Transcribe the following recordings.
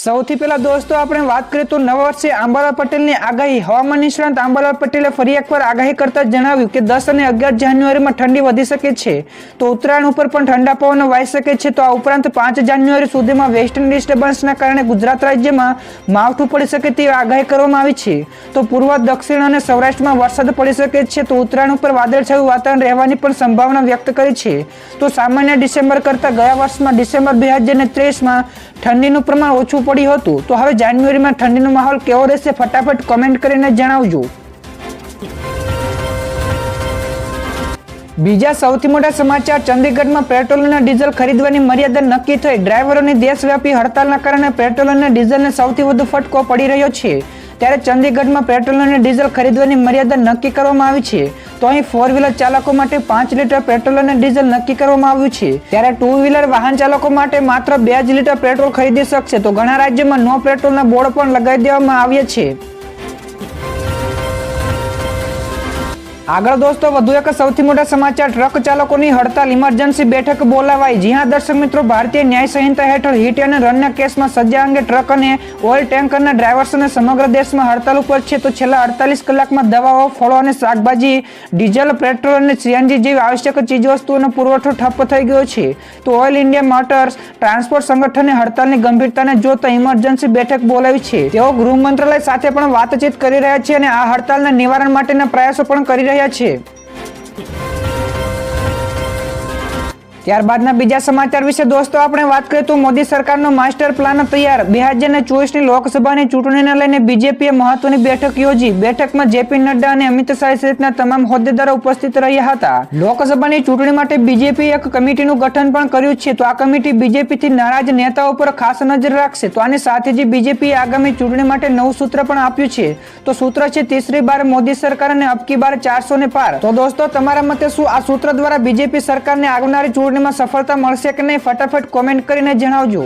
સૌથી પહેલા દોસ્તો, આપણે વાત કરીએ તો નવા વર્ષે આંબાલાલ પટેલની આગાહી. હવામાન નિષ્ણાંત આંબાલાલ પટેલે ફરી એકવાર આગાહી કરતા જણાવ્યું કે દસ અને અગિયાર જાન્યુઆરીમાં ઠંડી વધી શકે છે. તો ઉત્તરાયણ ઉપર પણ ઠંડા પવનો વાઈ શકે છે. તો આ ઉપરાંત પાંચ જાન્યુઆરી સુધીમાં વેસ્ટર્ન ડિસ્ટર્બન્સના કારણે ગુજરાત રાજ્યમાં માવઠું પડી શકે તેવી આગાહી કરવામાં આવી છે. તો પૂર્વ, દક્ષિણ અને સૌરાષ્ટ્રમાં વરસાદ પડી શકે છે. તો ઉત્તરાયણ ઉપર વાદળછાયું વાતાવરણ રહેવાની પણ સંભાવના વ્યક્ત કરી છે. તો સામાન્ય ડિસેમ્બર કરતાં ગયા વર્ષમાં ડિસેમ્બર બે હજાર ત્રેવીસમાં ઠંડીનું પ્રમાણ ઓછું પડ્યું હતું, તો હવે જાન્યુઆરીમાં ઠંડીનો માહોલ કેવો રહેશે ફટાફટ કોમેન્ટ કરીને જણાવજો. બીજા સૌથી મોટા સમાચાર, ચંદીગઢમાં પેટ્રોલ અને ડીઝલ ખરીદવાની મર્યાદા નક્કી થઈ. ડ્રાઈવરોની દેશવ્યાપી હડતાલના કારણે પેટ્રોલ અને ડીઝલને સૌથી વધુ ફટકો પડી રહ્યો છે. ત્યારે ચંદીગઢમાં પેટ્રોલ અને ડીઝલ ખરીદવાની મર્યાદા નક્કી કરવામાં આવી છે. તો અહીં ફોર વ્હીલર ચાલકો માટે પાંચ લીટર પેટ્રોલ અને ડીઝલ નક્કી કરવામાં આવ્યું છે. ત્યારે ટુ વ્હીલર વાહન ચાલકો માટે માત્ર બે જ લીટર પેટ્રોલ ખરીદી શકશે. તો ઘણા રાજ્યોમાં નો પેટ્રોલના બોર્ડ પણ લગાવી દેવામાં આવ્યા છે. આગળ દોસ્તો, વધુ એક સૌથી મોટા સમાચાર. ટ્રક ચાલકોની હડતાલ ઇમરજન્સી બેઠક બોલાવાઈ. જી હા, દર્શક મિત્રો, ભારતીય ન્યાય સંહિતા હેઠળ હિટ અને રનના કેસમાં સજા અંગે ટ્રક અને ઓઇલ ટેન્કરના ડ્રાઈવર્સને સમગ્ર દેશમાં હડતાલ ઉપર છે. તો છેલ્લા અડતાલીસ કલાકમાં દવાઓ, ફળો અને શાકભાજી, ડીઝલ, પેટ્રોલ અને સીએનજી જેવી આવશ્યક ચીજવસ્તુઓનો પુરવઠો ઠપ્પ થઈ ગયો છે. તો ઓઇલ ઇન્ડિયા મોટર્સ ટ્રાન્સપોર્ટ સંગઠને હડતાલની ગંભીરતાને જોતા ઇમરજન્સી બેઠક બોલાવી છે. તેઓ ગૃહ મંત્રાલય સાથે પણ વાતચીત કરી રહ્યા છે અને આ હડતાલના નિવારણ માટેના પ્રયાસો પણ કરી રહ્યા છે ત્યારબાદના બીજા સમાચાર વિશે દોસ્તો, આપણે વાત કરીએ તો મોદી સરકારનો માસ્ટર પ્લાન તૈયાર. બે હજાર ચોવીસની લોકસભાની ચૂંટણીને લઈને બીજેપીએ મહત્વની બેઠક યોજી. બેઠકમાં જેપી નડ્ડા અને અમિત શાહ સહિતના તમામ હોદ્દેદારો ઉપસ્થિત રહ્યા હતા. લોકસભાની ચૂંટણી માટે બીજેપી એક કમિટીનું ગઠન પણ કર્યું છે. તો આ કમિટી બીજેપીથી નારાજ નેતાઓ પર ખાસ નજર રાખશે. તો આની સાથે જ બીજેપીએ આગામી ચૂંટણી માટે નવું સૂત્ર પણ આપ્યું છે. તો સૂત્ર છે તીસરી બાર મોદી સરકાર અને અબકી બાર ચારસો ને પાર. તો દોસ્તો, તમારા મતે શું આ સૂત્ર દ્વારા બીજેપી સરકારને આવનારી ચૂંટણીમાં સફળતા મળશે કે નહીં, ફટાફટ કોમેન્ટ કરીને જણાવજો.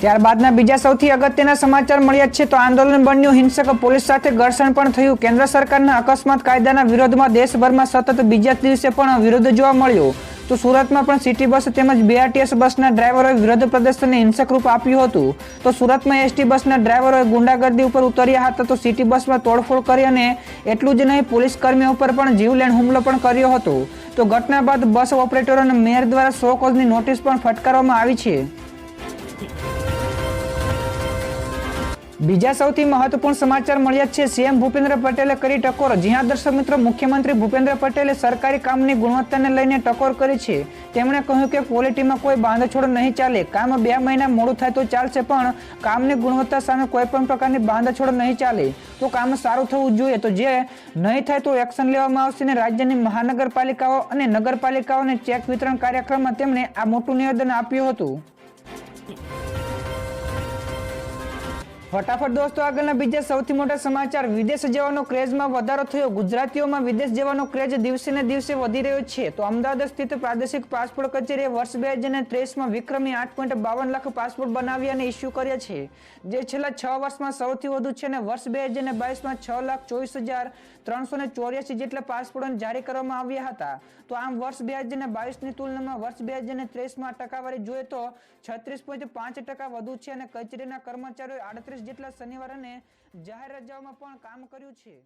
ત્યારબાદના બીજા સૌથી અગત્યના સમાચાર મળ્યા છે તો આંદોલન બન્યું. હિંસક પોલીસ સાથે ઘર્ષણ પણ થયું. કેન્દ્ર સરકારના અકસ્માત કાયદાના વિરોધમાં દેશભરમાં સતત બીજા દિવસે પણ વિરોધ જોવા મળ્યો. તો સુરતમાં પણ સિટી બસ તેમજ બીઆરટીએસ બસના ડ્રાઈવરોએ વિરોધ પ્રદર્શનને હિંસક રૂપ આપ્યું હતું. તો સુરતમાં એસટી બસના ડ્રાઈવરોએ ગુંડાગર્દી ઉપર ઉતર્યા હતા તો સિટી બસમાં તોડફોડ કરી અને એટલું જ નહીં, પોલીસ કર્મીઓ ઉપર પણ જીવલેણ હુમલો પણ કર્યો હતો. તો ઘટના બાદ બસ ઓપરેટરો અને મેયર દ્વારા સો કોઝની નોટિસ પણ ફટકારવામાં આવી છે. બીજા સૌથી મહત્વપૂર્ણ સમાચાર મળ્યા છે. સીએમ ભૂપેન્દ્ર પટેલે કરી ટકોર. જ્યાં દર્શક મિત્રો, મુખ્યમંત્રી ભૂપેન્દ્ર પટેલે સરકારી કામની ગુણવત્તાને લઈને ટકોર કરી છે. તેમણે કહ્યું કે ક્વોલિટીમાં કોઈ બાંધછોડ નહીં ચાલે. કામ બે મહિના મોડું થાય તો ચાલશે, પણ કામની ગુણવત્તા સામે કોઈ પણ પ્રકારની બાંધછોડ નહીં ચાલે. તો કામ સારું થવું જોઈએ. તો જે નહીં થાય તો એક્શન લેવામાં આવશે અને રાજ્યની મહાનગરપાલિકાઓ અને નગરપાલિકાઓને ચેક વિતરણ કાર્યક્રમમાં તેમણે આ મોટું નિવેદન આપ્યું હતું. ફટાફટ દોસ્તો, આગળના બીજા સૌથી મોટા સમાચાર. વિદેશ જવાનો ક્રેઝમાં વધારો થયો. ગુજરાતીઓમાં વિદેશ જવાનો ક્રેઝ દિવસે ને દિવસે વધી રહ્યો છે. તો અમદાવાદ સ્થિત પ્રાદેશિક પાસપોર્ટ કચેરીએ વર્ષ બે હજાર ત્રેવીસમાં વિક્રમી આઠ પોઈન્ટ બાવન લાખ પાસપોર્ટ બનાવ્યા અને ઇસ્યુ કર્યા છે. જે છેલ્લા છ વર્ષમાં સૌથી વધુ છે અને વર્ષ બે હજાર બાવીસમાં છ લાખ ચોવીસ હજાર ત્રણસો ને ચોર્યાસી જેટલા પાસપોર્ટ જારી કરવામાં આવ્યા હતા. તો આમ વર્ષ બે હજાર બાવીસની તુલનામાં વર્ષ બે હજાર ત્રેવીસમાં ટકાવારી જોઈએ તો છત્રીસ પોઈન્ટ પાંચ ટકા વધુ છે અને કચેરીના કર્મચારીઓ આડત્રીસ જેટલા શનિવાર અને જાહેર રજાઓમાં પણ કામ કર્યું છે.